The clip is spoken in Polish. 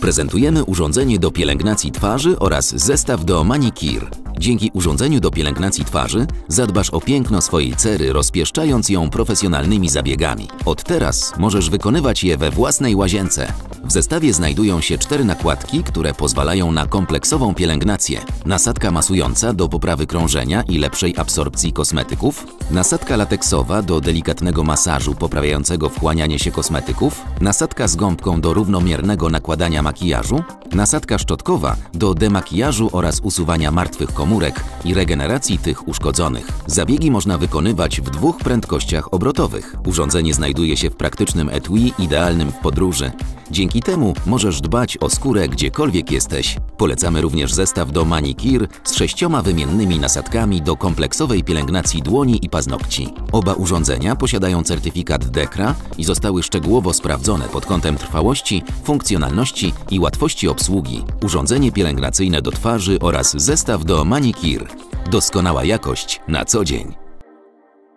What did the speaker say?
Prezentujemy urządzenie do pielęgnacji twarzy oraz zestaw do manikir. Dzięki urządzeniu do pielęgnacji twarzy zadbasz o piękno swojej cery, rozpieszczając ją profesjonalnymi zabiegami. Od teraz możesz wykonywać je we własnej łazience. W zestawie znajdują się cztery nakładki, które pozwalają na kompleksową pielęgnację. Nasadka masująca do poprawy krążenia i lepszej absorpcji kosmetyków, nasadka lateksowa do delikatnego masażu poprawiającego wchłanianie się kosmetyków, nasadka z gąbką do równomiernego nakładania makijażu, nasadka szczotkowa do demakijażu oraz usuwania martwych komórek i regeneracji tych uszkodzonych. Zabiegi można wykonywać w dwóch prędkościach obrotowych. Urządzenie znajduje się w praktycznym etui idealnym w podróży. Dzięki temu możesz dbać o skórę gdziekolwiek jesteś. Polecamy również zestaw do manikir z sześcioma wymiennymi nasadkami do kompleksowej pielęgnacji dłoni i paznokci. Oba urządzenia posiadają certyfikat DEKRA i zostały szczegółowo sprawdzone pod kątem trwałości, funkcjonalności i łatwości obsługi. Urządzenie pielęgnacyjne do twarzy oraz zestaw do manikir. Doskonała jakość na co dzień.